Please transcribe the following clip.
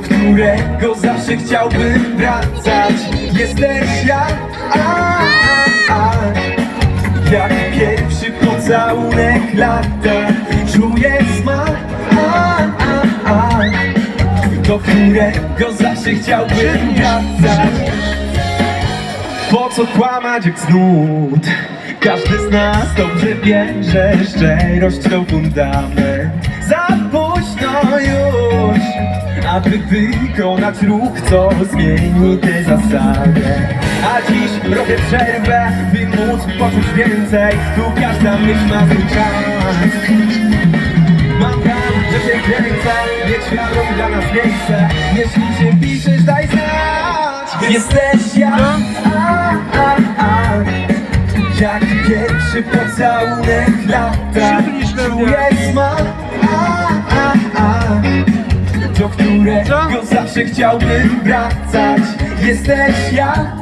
którego zawsze chciałbym wracać. Jesteś ja, a, a, a. Jak pierwszy pocałunek lata Czuję smak, a, a, a. Do którego zawsze chciałbym wracać. Po co kłamać jak znud? Każdy z nas dobrze wie, że szczerość to fundament. Za późno już, aby wykonać ruch, co zmieni tę zasadę. A dziś robię przerwę, by móc poczuć więcej. Tu każda myśl ma swój czas. Mam plan, że się kręcę Niech światło dla nas miejsce. Jeśli się piszesz, daj znać. Jesteś ja a, a, a. Jak pierwszy pocałunek lata. Czuję smak a, a, a. Do którego zawsze chciałbym wracać. Jesteś ja